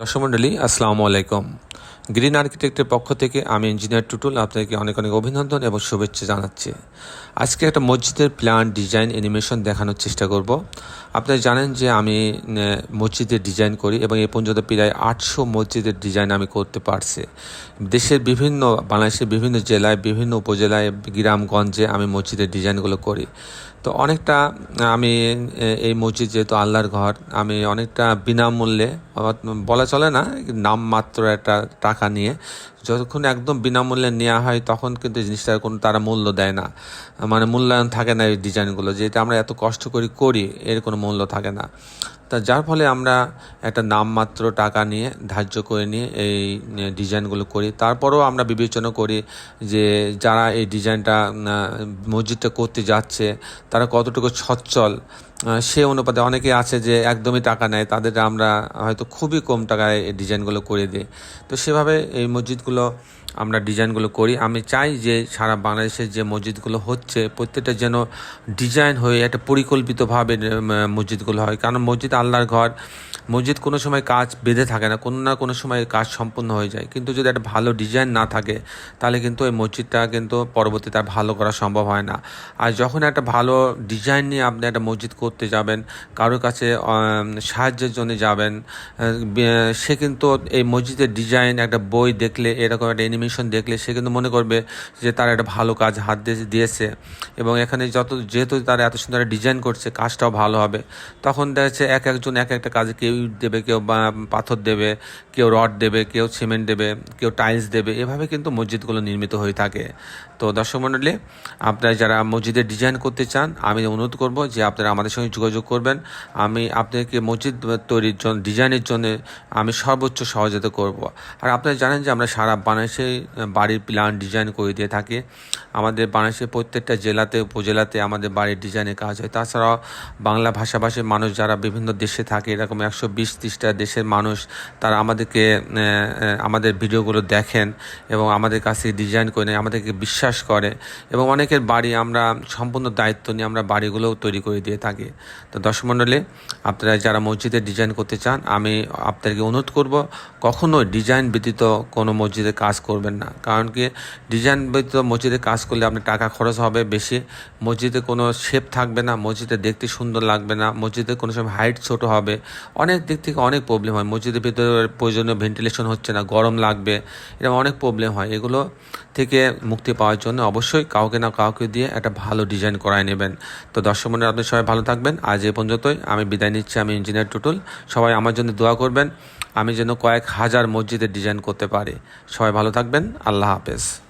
দর্শক মণ্ডলী আসসালামু আলাইকুম। গ্রিন আর্কিটেক্টের পক্ষ থেকে আমি ইঞ্জিনিয়ার টুটুল আপনাকে অনেক অনেক অভিনন্দন এবং শুভেচ্ছা জানাচ্ছি। আজকে একটা মসজিদের প্ল্যান, ডিজাইন, অ্যানিমেশন দেখানোর চেষ্টা করব। আপনারা জানেন যে আমি মসজিদের ডিজাইন করি এবং এই পর্যন্ত প্রায় আটশো মসজিদের ডিজাইন আমি করতে পারছি। দেশের বিভিন্ন, বাংলাদেশের বিভিন্ন জেলায়, বিভিন্ন উপজেলায়, গ্রামগঞ্জে আমি মসজিদের ডিজাইনগুলো করি। তো অনেকটা, আমি এই মসজিদ যেহেতু আল্লাহর ঘর, আমি অনেকটা বিনামূল্যে বলা চলে না, নামমাত্র একটা টাকা নিয়ে যতক্ষণ একদম বিনামূল্যে নেওয়া হয়, তখন কিন্তু জিনিসটার কোনো তারা মূল্য দেয় না। মানে মূল্যায়ন থাকে না এই ডিজাইনগুলো যেটা আমরা এত কষ্ট করি করি, এর কোনো মূল্য থাকে না। তা যার ফলে আমরা একটা নামমাত্র টাকা নিয়ে, ধার্য করে নিয়ে এই ডিজাইনগুলো করি। তারপরেও আমরা বিবেচনা করি যে যারা এই ডিজাইনটা মসজিদটা করতে যাচ্ছে, তারা কতটুকু সচ্ছল। সে অনুপাতে অনেকে আছে যে একদমই টাকা নেয়, তাদের আমরা হয়তো খুবই কম টাকায় এই ডিজাইনগুলো করে দিই। তো সেভাবে এই মসজিদগুলো আমরা ডিজাইনগুলো করি। আমি চাই যে সারা বাংলাদেশের যে মসজিদগুলো হচ্ছে, প্রত্যেকটা যেন ডিজাইন হয়ে একটা পরিকল্পিতভাবে মসজিদগুলো হয়। কারণ মসজিদ আল্লাহর ঘর মসজিদ কোনো সময় কাজ বেঁধে থাকে না, কোনো না কোনো সময় কাজ সম্পূর্ণ হয়ে যায়। কিন্তু যদি একটা ভালো ডিজাইন না থাকে, তাহলে কিন্তু ওই মসজিদটা কিন্তু পরবর্তীতে আর ভালো করা সম্ভব হয় না। আর যখন একটা ভালো ডিজাইন নিয়ে আপনি একটা মসজিদ করতে যাবেন কারোর কাছে সাহায্যের জন্য যাবেন সে কিন্তু এই মসজিদের ডিজাইন একটা বই দেখলে, এরকম একটা অ্যানিমেশন দেখলে, সে কিন্তু মনে করবে যে তার একটা ভালো কাজ হাত দিয়ে দিয়েছে। এবং এখানে যত, যেহেতু তারা এত সুন্দর ডিজাইন করছে, কাজটাও ভালো হবে, তখন দেখা যাচ্ছে এক একজন এক একটা কাজে কেউ ইট দেবে, কেউ পাথর দেবে, কেউ রড দেবে, কেউ সিমেন্ট দেবে, কেউ টাইলস দেবে, এভাবে কিন্তু মসজিদগুলো নির্মিত হয়ে থাকে। তো দর্শক মণ্ডলী আপনারা যারা মসজিদের ডিজাইন করতে চান, আমি অনুরোধ করব যে আপনারা আমাদের সঙ্গে যোগাযোগ করবেন। আমি আপনাকে মসজিদ তৈরির জন্য ডিজাইনের জন্য আমি সর্বোচ্চ সহযোগিতা করব। আর আপনারা জানেন যে আমরা সারা বাংলাদেশে বাড়ির প্ল্যান ডিজাইন করে দিয়ে থাকি। আমাদের বাংলাদেশের প্রত্যেকটা জেলাতে, উপজেলাতে আমাদের বাড়ির ডিজাইনের কাজ হয়। তাছাড়াও বাংলা ভাষাভাষীর মানুষ যারা বিভিন্ন দেশে থাকে, এরকম একশো বিশ ত্রিশটা দেশের মানুষ তারা আমাদেরকে আমাদের ভিডিওগুলো দেখেন এবং আমাদের কাছে ডিজাইন করে নেয়, আমাদেরকে বিশ্বাস করে এবং অনেকের বাড়ি আমরা সম্পূর্ণ দায়িত্ব নিয়ে আমরা বাড়িগুলোও তৈরি করে দিয়ে থাকি। তো দর্শক মণ্ডলী, আপনারা যারা মসজিদের ডিজাইন করতে চান, আমি আপনাদেরকে অনুরোধ করব কখনো ডিজাইন ব্যতীত কোনো মসজিদে কাজ করবেন না। কারণ কি ডিজাইন ব্যতীত মসজিদে কাজ করলে আপনার টাকা খরচ হবে বেশি, মসজিদে কোনো শেপ থাকবে না মসজিদে দেখতে সুন্দর লাগবে না, মসজিদে কোনো সময় হাইট ছোট হবে, অনেক দিক থেকে অনেক প্রবলেম হয়। মসজিদের ভিতরে প্রয়োজনীয় ভেন্টিলেশন হচ্ছে না, গরম লাগবে, এরকম অনেক প্রবলেম হয়। এগুলো থেকে মুক্তি পাওয়ার জন্য অবশ্যই কাউকে না কাউকে দিয়ে একটা ভালো ডিজাইন করায় নেবেন। তো দর্শক মন্ডলী আপনি সবাই ভালো থাকবেন। আজ এ পর্যন্তই। আমি বিদায় নিচ্ছি, আমি ইঞ্জিনিয়ার টুটুল। সবাই আমার জন্য দোয়া করবেন, আমি যেন কয়েক হাজার মসজিদের ডিজাইন করতে পারি। সবাই ভালো থাকবেন। আল্লাহ হাফেজ।